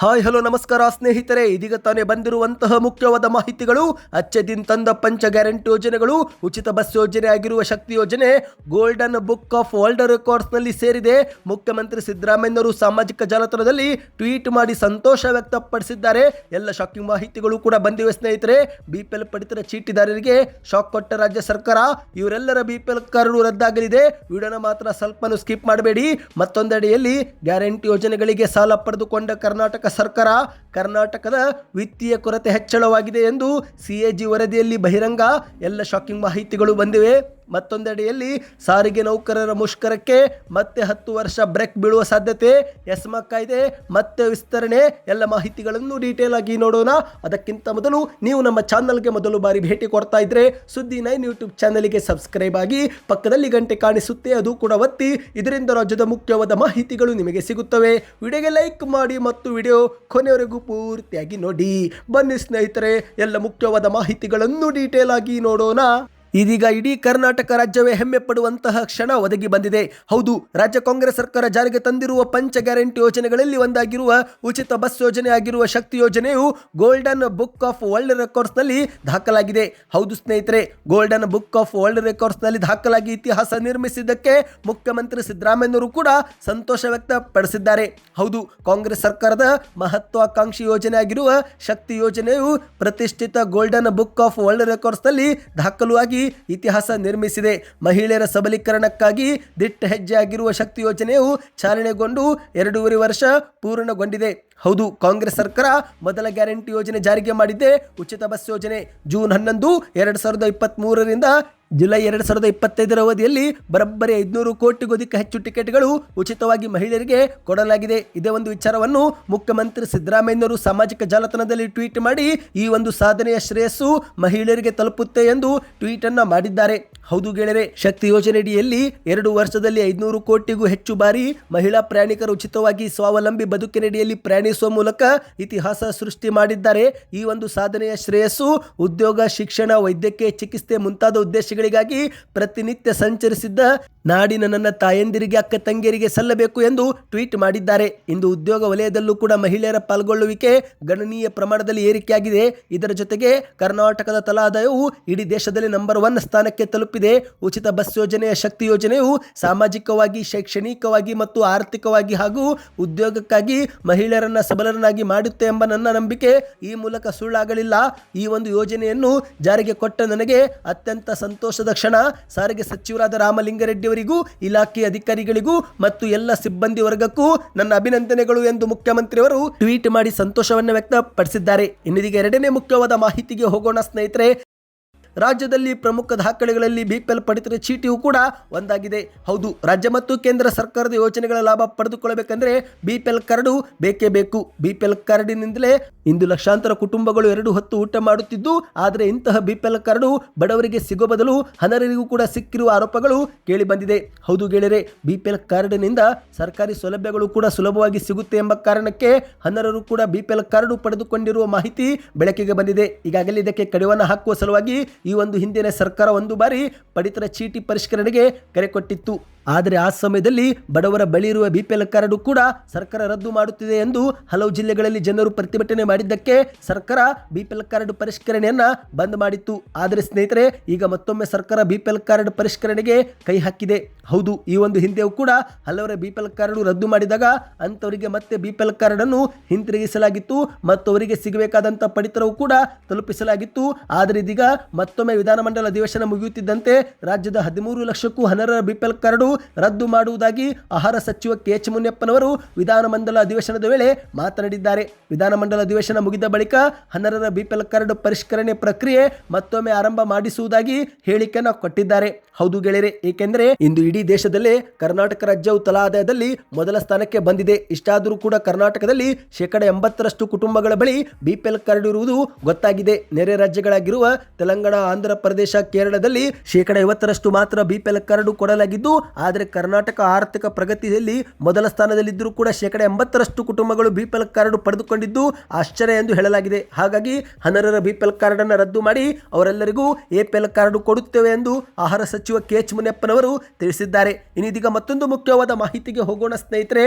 Hi, hello, ನಮಸ್ಕಾರ, ಸ್ನೇಹಿತರೆ. ಇದೀಗ ತಾನೇ ಬಂದಿರುವಂತಹ ಮುಖ್ಯವಾದ ಮಾಹಿತಿಗಳು. ಅಚ್ಚೆದಿನ್ ತಂದ ಪಂಚ ಗ್ಯಾರಂಟಿ ಯೋಜನೆಗಳು, ಉಚಿತ ಬಸ್ ಯೋಜನೆ ಆಗಿರುವ ಶಕ್ತಿ ಯೋಜನೆ, ಗೋಲ್ಡನ್ ಬುಕ್ ಆಫ್ ವರ್ಲ್ಡ್ ರೆಕಾರ್ಡ್ಸ್ನಲ್ಲಿ ಸೇರಿದೆ. ಮುಖ್ಯಮಂತ್ರಿ ಸಿದ್ದರಾಮಯ್ಯವರು ಸಾಮಾಜಿಕ ಜಾಲತಾಣದಲ್ಲಿ ಟ್ವೀಟ್ ಮಾಡಿ ಸಂತೋಷ ವ್ಯಕ್ತಪಡಿಸಿದ್ದಾರೆ. ಎಲ್ಲ ಶಾಕಿಂಗ್ ಮಾಹಿತಿಗಳು ಕೂಡ ಬಂದಿವೆ, ಸ್ನೇಹಿತರೆ. ಬಿ ಪಿ ಎಲ್ ಪಡಿತರ ಚೀಟಿದಾರರಿಗೆ ಶಾಕ್ ಕೊಟ್ಟ ರಾಜ್ಯ ಸರ್ಕಾರ, ಇವರೆಲ್ಲರ ಬಿ ಪಿ ರದ್ದಾಗಲಿದೆ. ವಿಡಿಯೋನ ಮಾತ್ರ ಸ್ವಲ್ಪನೂ ಸ್ಕಿಪ್ ಮಾಡಬೇಡಿ. ಮತ್ತೊಂದೆಡೆಯಲ್ಲಿ ಗ್ಯಾರಂಟಿ ಯೋಜನೆಗಳಿಗೆ ಸಾಲ ಪಡೆದುಕೊಂಡ ಕರ್ನಾಟಕ ಸರ್ಕಾರ ಕರ್ನಾಟಕದ ವಿತ್ತೀಯ ಕೊರತೆ ಹೆಚ್ಚಳವಾಗಿದೆ ಎಂದು ಸಿಎಜಿ ವರದಿಯಲ್ಲಿ ಬಹಿರಂಗ ಎಲ್ಲ ಶಾಕಿಂಗ್ ಮಾಹಿತಿಗಳು ಬಂದಿವೆ. ಮತ್ತೊಂದೆಡೆಯಲ್ಲಿ ಸಾರಿಗೆ ನೌಕರರ ಮುಷ್ಕರಕ್ಕೆ ಮತ್ತೆ ಹತ್ತು ವರ್ಷ ಬ್ರೇಕ್ ಬೀಳುವ ಸಾಧ್ಯತೆ ಎಸ್ಮಾ ಕಾಯ್ದೆ ಮತ್ತೆ ವಿಸ್ತರಣೆ, ಎಲ್ಲ ಮಾಹಿತಿಗಳನ್ನು ಡೀಟೇಲ್ ಆಗಿ ನೋಡೋಣ. ಅದಕ್ಕಿಂತ ಮೊದಲು ನೀವು ನಮ್ಮ ಚಾನಲ್ಗೆ ಮೊದಲು ಬಾರಿ ಭೇಟಿ ಕೊಡ್ತಾ ಇದ್ರೆ ಸುದ್ದಿ ನೈನ್ ಯೂಟ್ಯೂಬ್ ಚಾನಲ್ಗೆ ಸಬ್ಸ್ಕ್ರೈಬ್ ಆಗಿ ಪಕ್ಕದಲ್ಲಿ ಗಂಟೆ ಕಾಣಿಸುತ್ತೆ, ಅದು ಕೂಡ ಒತ್ತಿ. ಇದರಿಂದ ರಾಜ್ಯದ ಮುಖ್ಯವಾದ ಮಾಹಿತಿಗಳು ನಿಮಗೆ ಸಿಗುತ್ತವೆ. ವಿಡಿಯೋಗೆ ಲೈಕ್ ಮಾಡಿ ಮತ್ತು ವಿಡಿಯೋ ಕೊನೆಯವರೆಗೂ ಪೂರ್ತಿಯಾಗಿ ನೋಡಿ. ಬನ್ನಿ ಸ್ನೇಹಿತರೆ, ಎಲ್ಲ ಮುಖ್ಯವಾದ ಮಾಹಿತಿಗಳನ್ನು ಡೀಟೇಲ್ ಆಗಿ ನೋಡೋಣ. ಇದೀಗ ಇಡೀ ಕರ್ನಾಟಕ ರಾಜ್ಯವೇ ಹೆಮ್ಮೆ ಪಡುವಂತಹ ಕ್ಷಣ ಒದಗಿ ಬಂದಿದೆ. ಹೌದು, ರಾಜ್ಯ ಕಾಂಗ್ರೆಸ್ ಸರ್ಕಾರ ಜಾರಿಗೆ ತಂದಿರುವ ಪಂಚ ಗ್ಯಾರಂಟಿ ಯೋಜನೆಗಳಲ್ಲಿ ಒಂದಾಗಿರುವ ಉಚಿತ ಬಸ್ ಯೋಜನೆ ಆಗಿರುವ ಶಕ್ತಿ ಯೋಜನೆಯು ಗೋಲ್ಡನ್ ಬುಕ್ ಆಫ್ ವರ್ಲ್ಡ್ ರೆಕಾರ್ಡ್ಸ್ನಲ್ಲಿ ದಾಖಲಾಗಿದೆ. ಹೌದು ಸ್ನೇಹಿತರೆ, ಗೋಲ್ಡನ್ ಬುಕ್ ಆಫ್ ವರ್ಲ್ಡ್ ರೆಕಾರ್ಡ್ಸ್ನಲ್ಲಿ ದಾಖಲಾಗಿ ಇತಿಹಾಸ ನಿರ್ಮಿಸಿದ್ದಕ್ಕೆ ಮುಖ್ಯಮಂತ್ರಿ ಸಿದ್ದರಾಮಯ್ಯನವರು ಕೂಡ ಸಂತೋಷ ವ್ಯಕ್ತಪಡಿಸಿದ್ದಾರೆ. ಹೌದು, ಕಾಂಗ್ರೆಸ್ ಸರ್ಕಾರದ ಮಹತ್ವಾಕಾಂಕ್ಷಿ ಯೋಜನೆ ಆಗಿರುವ ಶಕ್ತಿ ಯೋಜನೆಯು ಪ್ರತಿಷ್ಠಿತ ಗೋಲ್ಡನ್ ಬುಕ್ ಆಫ್ ವರ್ಲ್ಡ್ ರೆಕಾರ್ಡ್ಸ್ನಲ್ಲಿ ಇತಿಹಾಸ ನಿರ್ಮಿಸಿದೆ. ಮಹಿಳೆಯರ ಸಬಲೀಕರಣಕ್ಕಾಗಿ ದಿಟ್ಟ ಹೆಜ್ಜೆಯಾಗಿರುವ ಶಕ್ತಿ ಯೋಜನೆಯು ಚಾಲನೆಗೊಂಡು ಎರಡೂವರೆ ವರ್ಷ ಪೂರ್ಣಗೊಂಡಿದೆ. ಹೌದು, ಕಾಂಗ್ರೆಸ್ ಸರ್ಕಾರ ಮೊದಲ ಗ್ಯಾರಂಟಿ ಯೋಜನೆ ಜಾರಿಗೆ ಮಾಡಿದ್ದೆ ಉಚಿತ ಬಸ್ ಯೋಜನೆ. ಜೂನ್ ಹನ್ನೊಂದು, ಎರಡು ಸಾವಿರದ ಇಪ್ಪತ್ತ್ ಮೂರರಿಂದ ಜುಲೈ ಎರಡು ಸಾವಿರದ ಇಪ್ಪತ್ತೈದರ ಅವಧಿಯಲ್ಲಿ ಬರಬ್ಬರಿ ಐದುನೂರು ಕೋಟಿಗೂ ಅಧಿಕ ಹೆಚ್ಚು ಟಿಕೆಟ್ಗಳು ಉಚಿತವಾಗಿ ಮಹಿಳೆಯರಿಗೆ ಕೊಡಲಾಗಿದೆ. ಇದೇ ಒಂದು ವಿಚಾರವನ್ನು ಮುಖ್ಯಮಂತ್ರಿ ಸಿದ್ದರಾಮಯ್ಯನವರು ಸಾಮಾಜಿಕ ಜಾಲತಾಣದಲ್ಲಿ ಟ್ವೀಟ್ ಮಾಡಿ ಈ ಒಂದು ಸಾಧನೆಯ ಶ್ರೇಯಸ್ಸು ಮಹಿಳೆಯರಿಗೆ ತಲುಪುತ್ತೆ ಎಂದು ಟ್ವೀಟ್ ಅನ್ನ ಮಾಡಿದ್ದಾರೆ. ಹೌದು ಗೆಳೆಯರೆ, ಶಕ್ತಿ ಯೋಜನೆಯಡಿಯಲ್ಲಿ ಎರಡು ವರ್ಷದಲ್ಲಿ ಐದುನೂರು ಕೋಟಿಗೂ ಹೆಚ್ಚು ಬಾರಿ ಮಹಿಳಾ ಪ್ರಯಾಣಿಕರು ಉಚಿತವಾಗಿ ಸ್ವಾವಲಂಬಿ ಬದುಕಿನಡಿಯಲ್ಲಿ ಪ್ರಯಾಣಿಸುವ ಮೂಲಕ ಇತಿಹಾಸ ಸೃಷ್ಟಿ ಮಾಡಿದ್ದಾರೆ. ಈ ಒಂದು ಸಾಧನೆಯ ಶ್ರೇಯಸ್ಸು ಉದ್ಯೋಗ, ಶಿಕ್ಷಣ, ವೈದ್ಯಕೀಯ ಚಿಕಿತ್ಸೆ ಮುಂತಾದ ಉದ್ದೇಶಗಳಿಗಾಗಿ ಪ್ರತಿನಿತ್ಯ ಸಂಚರಿಸಿದ್ದ ನಾಡಿನ ನನ್ನ ತಾಯಂದಿರಿಗೆ, ಅಕ್ಕ ತಂಗಿಯರಿಗೆ ಸಲ್ಲಬೇಕು ಎಂದು ಟ್ವೀಟ್ ಮಾಡಿದ್ದಾರೆ. ಇಂದು ಉದ್ಯೋಗ ವಲಯದಲ್ಲೂ ಕೂಡ ಮಹಿಳೆಯರ ಪಾಲ್ಗೊಳ್ಳುವಿಕೆ ಗಣನೀಯ ಪ್ರಮಾಣದಲ್ಲಿ ಏರಿಕೆಯಾಗಿದೆ. ಇದರ ಜೊತೆಗೆ ಕರ್ನಾಟಕದ ತಲಾದಾಯವು ಇಡೀ ದೇಶದಲ್ಲಿ ನಂಬರ್ ಒನ್ ಸ್ಥಾನಕ್ಕೆ ತಲುಪಿದೆ. ಉಚಿತ ಬಸ್ ಯೋಜನೆಯ ಶಕ್ತಿ ಯೋಜನೆಯು ಸಾಮಾಜಿಕವಾಗಿ, ಶೈಕ್ಷಣಿಕವಾಗಿ ಮತ್ತು ಆರ್ಥಿಕವಾಗಿ ಹಾಗೂ ಉದ್ಯೋಗಕ್ಕಾಗಿ ಮಹಿಳೆಯರನ್ನ ಸಬಲರನ್ನಾಗಿ ಮಾಡುತ್ತೆ ಎಂಬ ನನ್ನ ನಂಬಿಕೆ. ಈ ಮೂಲಕ ಸುಳ್ಳಾಗಲಿಲ್ಲ. ಈ ಒಂದು ಯೋಜನೆಯನ್ನು ಜಾರಿಗೆ ಕೊಟ್ಟ ನನಗೆ ಅತ್ಯಂತ ಸಂತೋಷದ ಕ್ಷಣ. ಸಾರಿಗೆ ಸಚಿವರಾದ ರಾಮಲಿಂಗಾರೆಡ್ಡಿ ಅವರಿಗೂ ಇಲಾಖೆ ಅಧಿಕಾರಿಗಳಿಗೂ ಮತ್ತು ಎಲ್ಲ ಸಿಬ್ಬಂದಿ ವರ್ಗಕ್ಕೂ ನನ್ನ ಅಭಿನಂದನೆಗಳು ಎಂದು ಮುಖ್ಯಮಂತ್ರಿಯವರು ಟ್ವೀಟ್ ಮಾಡಿ ಸಂತೋಷವನ್ನು ವ್ಯಕ್ತಪಡಿಸಿದ್ದಾರೆ. ಇನ್ನಿದೀಗ ಎರಡನೇ ಮುಖ್ಯವಾದ ಮಾಹಿತಿಗೆ ಹೋಗೋಣ ಸ್ನೇಹಿತರೆ. ರಾಜ್ಯದಲ್ಲಿ ಪ್ರಮುಖ ದಾಖಲೆಗಳಲ್ಲಿ ಬಿಪಿಎಲ್ ಪಡಿತರ ಚೀಟಿಯು ಕೂಡ ಒಂದಾಗಿದೆ. ಹೌದು, ರಾಜ್ಯ ಮತ್ತು ಕೇಂದ್ರ ಸರ್ಕಾರದ ಯೋಜನೆಗಳ ಲಾಭ ಪಡೆದುಕೊಳ್ಳಬೇಕಂದ್ರೆ ಬಿಪಿಎಲ್ ಕಾರ್ಡು ಬೇಕೇ ಬೇಕು. ಬಿಪಿಎಲ್ ಕಾರ್ಡಿನಿಂದಲೇ ಇಂದು ಲಕ್ಷಾಂತರ ಕುಟುಂಬಗಳು ಎರಡು ಹೊತ್ತು ಊಟ ಮಾಡುತ್ತಿದ್ದು, ಆದರೆ ಇಂತಹ ಬಿಪಿಎಲ್ ಕಾರ್ಡು ಬಡವರಿಗೆ ಸಿಗೋ ಬದಲು ಅನರ್ಹರಿಗೂ ಕೂಡ ಸಿಕ್ಕಿರುವ ಆರೋಪಗಳು ಕೇಳಿಬಂದಿದೆ. ಹೌದು ಗೆಳೆಯರೆ ಬಿಪಿಎಲ್ ಕಾರ್ಡಿನಿಂದ ಸರ್ಕಾರಿ ಸೌಲಭ್ಯಗಳು ಕೂಡ ಸುಲಭವಾಗಿ ಸಿಗುತ್ತೆ ಎಂಬ ಕಾರಣಕ್ಕೆ ಹನರರು ಕೂಡ ಬಿಪಿಎಲ್ ಕಾರ್ಡು ಪಡೆದುಕೊಂಡಿರುವ ಮಾಹಿತಿ ಬೆಳಕಿಗೆ ಬಂದಿದೆ. ಈಗಾಗಲೇ ಇದಕ್ಕೆ ಕಡಿವಾಣ ಹಾಕುವ ಸಲುವಾಗಿ ಈ ಒಂದು ಹಿಂದಿನ ಸರ್ಕಾರ ಒಂದು ಬಾರಿ ಪಡಿತರ ಚೀಟಿ ಪರಿಷ್ಕರಣೆಗೆ ಕರೆ ಕೊಟ್ಟಿತ್ತು. ಆದರೆ ಆ ಸಮಯದಲ್ಲಿ ಬಡವರ ಬಳಿ ಇರುವ ಬಿಪಿಎಲ್ ಕಾರ್ಡು ಕೂಡ ಸರ್ಕಾರ ರದ್ದು ಮಾಡುತ್ತಿದೆ ಎಂದು ಹಲವು ಜಿಲ್ಲೆಗಳಲ್ಲಿ ಜನರು ಪ್ರತಿಭಟನೆ ಮಾಡಿದ್ದಕ್ಕೆ ಸರ್ಕಾರ ಬಿಪಿಎಲ್ ಕಾರ್ಡ್ ಪರಿಷ್ಕರಣೆಯನ್ನು ಬಂದ್ ಮಾಡಿತ್ತು. ಆದರೆ ಸ್ನೇಹಿತರೆ, ಈಗ ಮತ್ತೊಮ್ಮೆ ಸರ್ಕಾರ ಬಿಪಿಎಲ್ ಕಾರ್ಡ್ ಪರಿಷ್ಕರಣೆಗೆ ಕೈ ಹಾಕಿದೆ. ಹೌದು, ಈ ಒಂದು ಹಿಂದೆಯೂ ಕೂಡ ಹಲವರ ಬಿಪಿಎಲ್ ಕಾರ್ಡು ರದ್ದು ಮಾಡಿದಾಗ ಅಂಥವರಿಗೆ ಮತ್ತೆ ಬಿಪಿಎಲ್ ಎಲ್ ಕಾರ್ಡನ್ನು ಹಿಂತಿರುಗಿಸಲಾಗಿತ್ತು. ಮತ್ತು ಅವರಿಗೆ ಸಿಗಬೇಕಾದಂಥ ಪಡಿತರವು ಕೂಡ ತಲುಪಿಸಲಾಗಿತ್ತು. ಆದರೆ ಇದೀಗ ಮತ್ತೊಮ್ಮೆ ವಿಧಾನಮಂಡಲ ಅಧಿವೇಶನ ಮುಗಿಯುತ್ತಿದ್ದಂತೆ ರಾಜ್ಯದ ಹದಿಮೂರು ಲಕ್ಷಕ್ಕೂ ಹನರ ಬಿಪಿಎಲ್ ಕರಡು ರದ್ದು ಮಾಡುವುದಾಗಿ ಆಹಾರ ಸಚಿವ ಕೆ ಎಚ್ ಮುನಿಯಪ್ಪನವರು ವಿಧಾನಮಂಡಲ ಅಧಿವೇಶನದ ವೇಳೆ ಮಾತನಾಡಿದ್ದಾರೆ. ವಿಧಾನಮಂಡಲ ಅಧಿವೇಶನ ಮುಗಿದ ಬಳಿಕ ಹನರರ ಬಿಪಿಎಲ್ ಕಾರ್ಡ್ ಪರಿಷ್ಕರಣೆ ಪ್ರಕ್ರಿಯೆ ಮತ್ತೊಮ್ಮೆ ಆರಂಭ ಮಾಡಿಸುವುದಾಗಿ ಹೇಳಿಕೆಯನ್ನು ಕೊಟ್ಟಿದ್ದಾರೆ. ಹೌದು ಗೆಳೆಯರೆ, ಏಕೆಂದರೆ ಇಂದು ಇಡೀ ದೇಶದಲ್ಲೇ ಕರ್ನಾಟಕ ರಾಜ್ಯವು ತಲಾ ಆದಾಯದಲ್ಲಿ ಮೊದಲ ಸ್ಥಾನಕ್ಕೆ ಬಂದಿದೆ. ಇಷ್ಟಾದರೂ ಕೂಡ ಕರ್ನಾಟಕದಲ್ಲಿ ಶೇಕಡ ಎಂಬತ್ತರಷ್ಟು ಕುಟುಂಬಗಳ ಬಳಿ ಬಿಪಿಎಲ್ ಕಾರ್ಡ್ ಇರುವುದು ಗೊತ್ತಾಗಿದೆ. ನೆರೆ ರಾಜ್ಯಗಳಾಗಿರುವ ತೆಲಂಗಾಣ ಆಂಧ್ರ ಪ್ರದೇಶ, ಕೇರಳದಲ್ಲಿ ಶೇಕಡ ಐವತ್ತರಷ್ಟು ಮಾತ್ರ ಬಿಪಿಎಲ್ ಕಾರ್ಡ್ ಕೊಡಲಾಗಿದ್ದು, ಆದರೆ ಕರ್ನಾಟಕ ಆರ್ಥಿಕ ಪ್ರಗತಿಯಲ್ಲಿ ಮೊದಲ ಸ್ಥಾನದಲ್ಲಿದ್ದರೂ ಕೂಡ ಶೇಕಡ ಎಂಬತ್ತರಷ್ಟು ಕುಟುಂಬಗಳು ಬಿಪಿಎಲ್ ಕಾರ್ಡ್ ಪಡೆದುಕೊಂಡಿದ್ದು, ಆಶ್ಚರ್ಯ ಎಂದು ಹೇಳಲಾಗಿದೆ. ಹಾಗಾಗಿ ಹನರರ ಬಿಪಿಎಲ್ ಕಾರ್ಡ್ ಅನ್ನು ರದ್ದು ಮಾಡಿ ಅವರೆಲ್ಲರಿಗೂ ಎಪಿಎಲ್ ಕಾರ್ಡ್ ಕೊಡುತ್ತೇವೆ ಎಂದು ಆಹಾರ ಸಚಿವ ಕೆ ಎಚ್ ಮುನಿಯಪ್ಪನವರು ತಿಳಿಸಿದ್ದಾರೆ. ಇನ್ನಿದೀಗ ಮತ್ತೊಂದು ಮುಖ್ಯವಾದ ಮಾಹಿತಿಗೆ ಹೋಗೋಣ ಸ್ನೇಹಿತರೆ.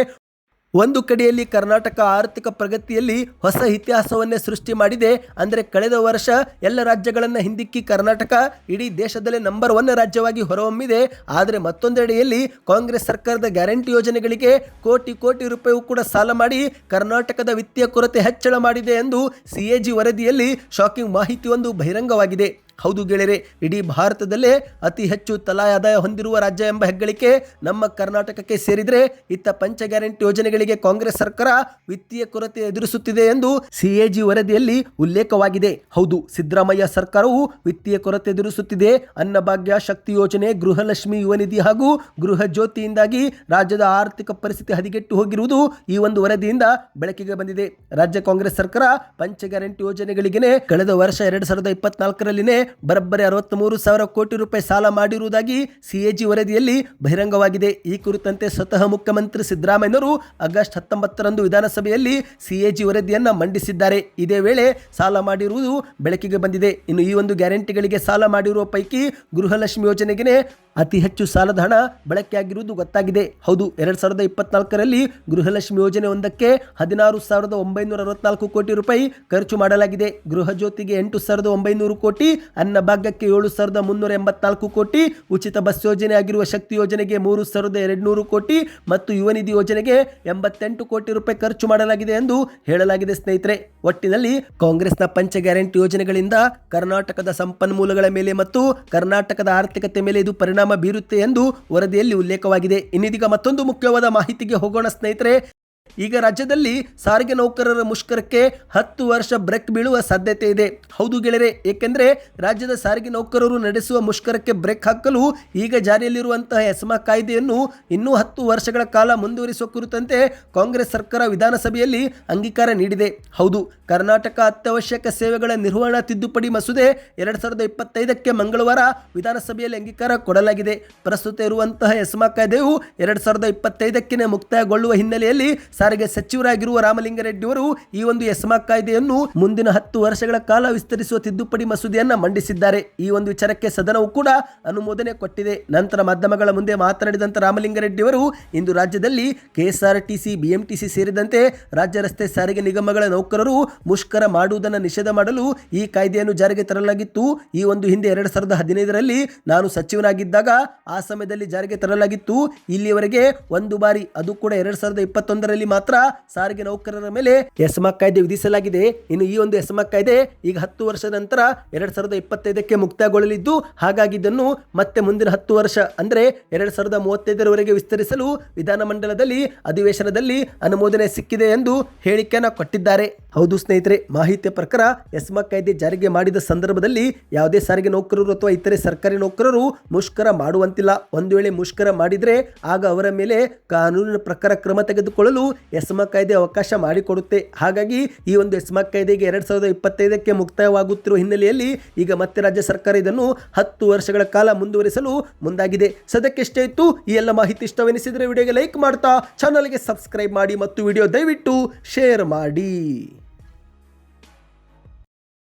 ಒಂದು ಕಡೆಯಲ್ಲಿ ಕರ್ನಾಟಕ ಆರ್ಥಿಕ ಪ್ರಗತಿಯಲ್ಲಿ ಹೊಸ ಇತಿಹಾಸವನ್ನೇ ಸೃಷ್ಟಿ ಮಾಡಿದೆ. ಅಂದರೆ ಕಳೆದ ವರ್ಷ ಎಲ್ಲ ರಾಜ್ಯಗಳನ್ನು ಹಿಂದಿಕ್ಕಿ ಕರ್ನಾಟಕ ಇಡೀ ದೇಶದಲ್ಲೇ ನಂಬರ್ ಒನ್ ರಾಜ್ಯವಾಗಿ ಹೊರಹೊಮ್ಮಿದೆ. ಆದರೆ ಮತ್ತೊಂದೆಡೆಯಲ್ಲಿ ಕಾಂಗ್ರೆಸ್ ಸರ್ಕಾರದ ಗ್ಯಾರಂಟಿ ಯೋಜನೆಗಳಿಗೆ ಕೋಟಿ ಕೋಟಿ ರೂಪಾಯಿ ಕೂಡ ಸಾಲ ಮಾಡಿ ಕರ್ನಾಟಕದ ವಿತ್ತೀಯ ಕೊರತೆ ಹೆಚ್ಚಳ ಮಾಡಿದೆ ಎಂದು ಸಿಎಜಿ ವರದಿಯಲ್ಲಿ ಶಾಕಿಂಗ್ ಮಾಹಿತಿಯೊಂದು ಬಹಿರಂಗವಾಗಿದೆ. ಹೌದು ಗೆಳೆಯರೆ, ಇಡೀ ಭಾರತದಲ್ಲೇ ಅತಿ ಹೆಚ್ಚು ತಲಾ ಆದಾಯ ಹೊಂದಿರುವ ರಾಜ್ಯ ಎಂಬ ಹೆಗ್ಗಳಿಕೆ ನಮ್ಮ ಕರ್ನಾಟಕಕ್ಕೆ ಸೇರಿದರೆ ಇತ್ತ ಪಂಚ ಗ್ಯಾರಂಟಿ ಯೋಜನೆಗಳಿಗೆ ಕಾಂಗ್ರೆಸ್ ಸರ್ಕಾರ ವಿತ್ತೀಯ ಕೊರತೆ ಎದುರಿಸುತ್ತಿದೆ ಎಂದು ಸಿಎಜಿ ವರದಿಯಲ್ಲಿ ಉಲ್ಲೇಖವಾಗಿದೆ. ಹೌದು, ಸಿದ್ದರಾಮಯ್ಯ ಸರ್ಕಾರವು ವಿತ್ತೀಯ ಕೊರತೆ ಎದುರಿಸುತ್ತಿದೆ. ಅನ್ನಭಾಗ್ಯ ಶಕ್ತಿ ಯೋಜನೆ, ಗೃಹಲಕ್ಷ್ಮಿ ಯುವನಿಧಿ ಹಾಗೂ ಗೃಹ ಜ್ಯೋತಿಯಿಂದಾಗಿ ರಾಜ್ಯದ ಆರ್ಥಿಕ ಪರಿಸ್ಥಿತಿ ಹದಿಗೆಟ್ಟು ಹೋಗಿರುವುದು ಈ ಒಂದು ವರದಿಯಿಂದ ಬೆಳಕಿಗೆ ಬಂದಿದೆ. ರಾಜ್ಯ ಕಾಂಗ್ರೆಸ್ ಸರ್ಕಾರ ಪಂಚ ಗ್ಯಾರಂಟಿ ಯೋಜನೆಗಳಿಗೆ ಕಳೆದ ವರ್ಷ ಎರಡ್ ಸಾವಿರದ ಇಪ್ಪತ್ನಾಲ್ಕರಲ್ಲಿನೇ ಬರೋಬ್ಬರಿ ಅರವತ್ತ್ಮೂರು ಸಾವಿರ ಕೋಟಿ ರೂಪಾಯಿ ಸಾಲ ಮಾಡಿರುವುದಾಗಿ ಸಿಎಜಿ ವರದಿಯಲ್ಲಿ ಬಹಿರಂಗವಾಗಿದೆ. ಈ ಕುರಿತಂತೆ ಸ್ವತಃ ಮುಖ್ಯಮಂತ್ರಿ ಸಿದ್ದರಾಮಯ್ಯನವರು ಆಗಸ್ಟ್ ಹತ್ತೊಂಬತ್ತರಂದು ವಿಧಾನಸಭೆಯಲ್ಲಿ ಸಿಎಜಿ ವರದಿಯನ್ನು ಮಂಡಿಸಿದ್ದಾರೆ. ಇದೇ ವೇಳೆ ಸಾಲ ಮಾಡಿರುವುದು ಬೆಳಕಿಗೆ ಬಂದಿದೆ. ಇನ್ನು ಈ ಒಂದು ಗ್ಯಾರಂಟಿಗಳಿಗೆ ಸಾಲ ಮಾಡಿರುವ ಪೈಕಿ ಗೃಹಲಕ್ಷ್ಮಿ ಯೋಜನೆಗೆ ಅತಿ ಹೆಚ್ಚು ಸಾಲದ ಹಣ ಬಳಕೆಯಾಗಿರುವುದು ಗೊತ್ತಾಗಿದೆ. ಹೌದು, ಎರಡು ಸಾವಿರದ ಇಪ್ಪತ್ನಾಲ್ಕರಲ್ಲಿ ಗೃಹಲಕ್ಷ್ಮಿ ಯೋಜನೆ ಒಂದಕ್ಕೆ ಹದಿನಾರು ಸಾವಿರದ ಒಂಬೈನೂರ ಅರವತ್ನಾಲ್ಕು ಕೋಟಿ ರೂಪಾಯಿ ಖರ್ಚು ಮಾಡಲಾಗಿದೆ. ಗೃಹ ಜ್ಯೋತಿಗೆ ಎಂಟು ಸಾವಿರದ ಒಂಬೈನೂರು ಕೋಟಿ ಅನ್ನಭಾಗ್ಯಕ್ಕೆ ಏಳು ಸಾವಿರದ ಮುನ್ನೂರ ಎಂಬತ್ನಾಲ್ಕು ಕೋಟಿ, ಉಚಿತ ಬಸ್ ಯೋಜನೆ ಆಗಿರುವ ಶಕ್ತಿ ಯೋಜನೆಗೆ ಮೂರು ಸಾವಿರದ ಎರಡುನೂರು ಕೋಟಿ ಮತ್ತು ಯುವ ನಿಧಿ ಯೋಜನೆಗೆ ಎಂಬತ್ತೆಂಟು ಕೋಟಿ ರೂಪಾಯಿ ಖರ್ಚು ಮಾಡಲಾಗಿದೆ ಎಂದು ಹೇಳಲಾಗಿದೆ ಸ್ನೇಹಿತರೆ. ಒಟ್ಟಿನಲ್ಲಿ ಕಾಂಗ್ರೆಸ್ನ ಪಂಚ ಗ್ಯಾರಂಟಿ ಯೋಜನೆಗಳಿಂದ ಕರ್ನಾಟಕದ ಸಂಪನ್ಮೂಲಗಳ ಮೇಲೆ ಮತ್ತು ಕರ್ನಾಟಕದ ಆರ್ಥಿಕತೆ ಮೇಲೆ ಇದು ಪರಿಣಾಮ ಬೀರುತ್ತೆ ಎಂದು ವರದಿಯಲ್ಲಿ ಉಲ್ಲೇಖವಾಗಿದೆ. ಇನ್ನಿದೀಗ ಮತ್ತೊಂದು ಮುಖ್ಯವಾದ ಮಾಹಿತಿಗೆ ಹೋಗೋಣ ಸ್ನೇಹಿತರೆ. ಈಗ ರಾಜ್ಯದಲ್ಲಿ ಸಾರಿಗೆ ನೌಕರರ ಮುಷ್ಕರಕ್ಕೆ ಹತ್ತು ವರ್ಷ ಬ್ರೇಕ್ ಬೀಳುವ ಸಾಧ್ಯತೆ ಇದೆ. ಹೌದು ಗೆಳೆಯರೆ, ಏಕೆಂದರೆ ರಾಜ್ಯದ ಸಾರಿಗೆ ನೌಕರರು ನಡೆಸುವ ಮುಷ್ಕರಕ್ಕೆ ಬ್ರೇಕ್ ಹಾಕಲು ಈಗ ಜಾರಿಯಲ್ಲಿರುವಂತಹ ಎಸ್ಮಾ ಕಾಯ್ದೆಯನ್ನು ಇನ್ನೂ ಹತ್ತು ವರ್ಷಗಳ ಕಾಲ ಮುಂದುವರಿಸುವ ಕುರಿತಂತೆ ಕಾಂಗ್ರೆಸ್ ಸರ್ಕಾರ ವಿಧಾನಸಭೆಯಲ್ಲಿ ಅಂಗೀಕಾರ ನೀಡಿದೆ. ಹೌದು, ಕರ್ನಾಟಕ ಅತ್ಯವಶ್ಯಕ ಸೇವೆಗಳ ನಿರ್ವಹಣಾ ತಿದ್ದುಪಡಿ ಮಸೂದೆ ಎರಡ್ ಸಾವಿರದ ಇಪ್ಪತ್ತೈದಕ್ಕೆ ಮಂಗಳವಾರ ವಿಧಾನಸಭೆಯಲ್ಲಿ ಅಂಗೀಕಾರ ಕೊಡಲಾಗಿದೆ. ಪ್ರಸ್ತುತ ಇರುವಂತಹ ಎಸ್ಮಾ ಕಾಯ್ದೆಯು ಎರಡು ಸಾವಿರದ ಇಪ್ಪತ್ತೈದಕ್ಕೆ ಮುಕ್ತಾಯಗೊಳ್ಳುವ ಹಿನ್ನೆಲೆಯಲ್ಲಿ ಸಾರಿಗೆ ಸಚಿವರಾಗಿರುವ ರಾಮಲಿಂಗಾರೆಡ್ಡಿಯವರು ಈ ಒಂದು ಎಸ್ಮಾ ಕಾಯ್ದೆಯನ್ನು ಮುಂದಿನ ಹತ್ತು ವರ್ಷಗಳ ಕಾಲ ವಿಸ್ತರಿಸುವ ತಿದ್ದುಪಡಿ ಮಸೂದೆಯನ್ನ ಮಂಡಿಸಿದ್ದಾರೆ. ಈ ಒಂದು ವಿಚಾರಕ್ಕೆ ಸದನವು ಕೂಡ ಅನುಮೋದನೆ ಕೊಟ್ಟಿದೆ. ನಂತರ ಮಾಧ್ಯಮಗಳ ಮುಂದೆ ಮಾತನಾಡಿದಂತ ರಾಮಲಿಂಗಾರೆಡ್ಡಿಯವರು ಇಂದು ರಾಜ್ಯದಲ್ಲಿ ಕೆಎಸ್ಆರ್ಟಿಸಿ, ಬಿಎಂಟಿಸಿ ಸೇರಿದಂತೆ ರಾಜ್ಯ ರಸ್ತೆ ಸಾರಿಗೆ ನಿಗಮಗಳ ನೌಕರರು ಮುಷ್ಕರ ಮಾಡುವುದನ್ನು ನಿಷೇಧ ಮಾಡಲು ಈ ಕಾಯ್ದೆಯನ್ನು ಜಾರಿಗೆ ತರಲಾಗಿತ್ತು. ಈ ಒಂದು ಹಿಂದೆ ಎರಡು ಸಾವಿರದ ಹದಿನೈದರಲ್ಲಿ ನಾನು ಸಚಿವನಾಗಿದ್ದಾಗ ಆ ಸಮಯದಲ್ಲಿ ಜಾರಿಗೆ ತರಲಾಗಿತ್ತು. ಇಲ್ಲಿಯವರೆಗೆ ಒಂದು ಬಾರಿ, ಅದು ಕೂಡ ಎರಡು ಸಾವಿರದ ಇಪ್ಪತ್ತೊಂದರಲ್ಲಿ ಮಾತ್ರ ಸಾರಿಗೆ ನೌಕರರ ಮೇಲೆ ಎಸ್ಮಾ ಕಾಯ್ದೆ ವಿಧಿಸಲಾಗಿದೆ. ಇನ್ನು ಈ ಒಂದು ಎಸ್ಮಾಕ್ ಕಾಯ್ದೆ ಈಗ ಹತ್ತು ವರ್ಷದ ನಂತರ ಎರಡ್ ಸಾವಿರದ ಇಪ್ಪತ್ತೈದಕ್ಕೆ ಮುಕ್ತಾಯಗೊಳ್ಳಲಿದ್ದು, ಹಾಗಾಗಿ ಇದನ್ನು ಮತ್ತೆ ಮುಂದಿನ ಹತ್ತು ವರ್ಷ ಅಂದ್ರೆ ಎರಡ್ ಸಾವಿರದ ಮೂವತ್ತೈದರವರೆಗೆ ವಿಸ್ತರಿಸಲು ವಿಧಾನಮಂಡಲದಲ್ಲಿ ಅಧಿವೇಶನದಲ್ಲಿ ಅನುಮೋದನೆ ಸಿಕ್ಕಿದೆ ಎಂದು ಹೇಳಿಕೆಯನ್ನು ಕೊಟ್ಟಿದ್ದಾರೆ. ಹೌದು ಸ್ನೇಹಿತರೆ ಮಾಹಿತಿಯ ಪ್ರಕಾರ ಎಸ್ಮಾ ಕಾಯ್ದೆ ಜಾರಿಗೆ ಮಾಡಿದ ಸಂದರ್ಭದಲ್ಲಿ ಯಾವುದೇ ಸಾರಿಗೆ ನೌಕರರು ಅಥವಾ ಇತರೆ ಸರ್ಕಾರಿ ನೌಕರರು ಮುಷ್ಕರ ಮಾಡುವಂತಿಲ್ಲ. ಒಂದು ವೇಳೆ ಮುಷ್ಕರ ಮಾಡಿದ್ರೆ, ಆಗ ಅವರ ಮೇಲೆ ಕಾನೂನಿನ ಪ್ರಕಾರ ಕ್ರಮ ತೆಗೆದುಕೊಳ್ಳಲು ಎಸ್ಮಾ ಕಾಯ್ದೆ ಅವಕಾಶ ಮಾಡಿಕೊಡುತ್ತೆ. ಹಾಗಾಗಿ ಈ ಒಂದು ಎಸ್ಮಾ ಕಾಯ್ದೆಗೆ ಎರಡು ಸಾವಿರದ ಇಪ್ಪತ್ತೈದಕ್ಕೆ ಮುಕ್ತಾಯವಾಗುತ್ತಿರುವ ಹಿನ್ನೆಲೆಯಲ್ಲಿ ಈಗ ಮತ್ತೆ ರಾಜ್ಯ ಸರ್ಕಾರ ಇದನ್ನು ಹತ್ತು ವರ್ಷಗಳ ಕಾಲ ಮುಂದುವರಿಸಲು ಮುಂದಾಗಿದೆ. ಸದ್ಯಕ್ಕೆ ಇಷ್ಟೇ ಇತ್ತು. ಈ ಎಲ್ಲ ಮಾಹಿತಿ ಇಷ್ಟವೆನಿಸಿದರೆ ವಿಡಿಯೋಗೆ ಲೈಕ್ ಮಾಡ್ತಾ, ಚಾನಲ್ಗೆ ಸಬ್ಸ್ಕ್ರೈಬ್ ಮಾಡಿ ಮತ್ತು ವಿಡಿಯೋ ದಯವಿಟ್ಟು ಶೇರ್ ಮಾಡಿ.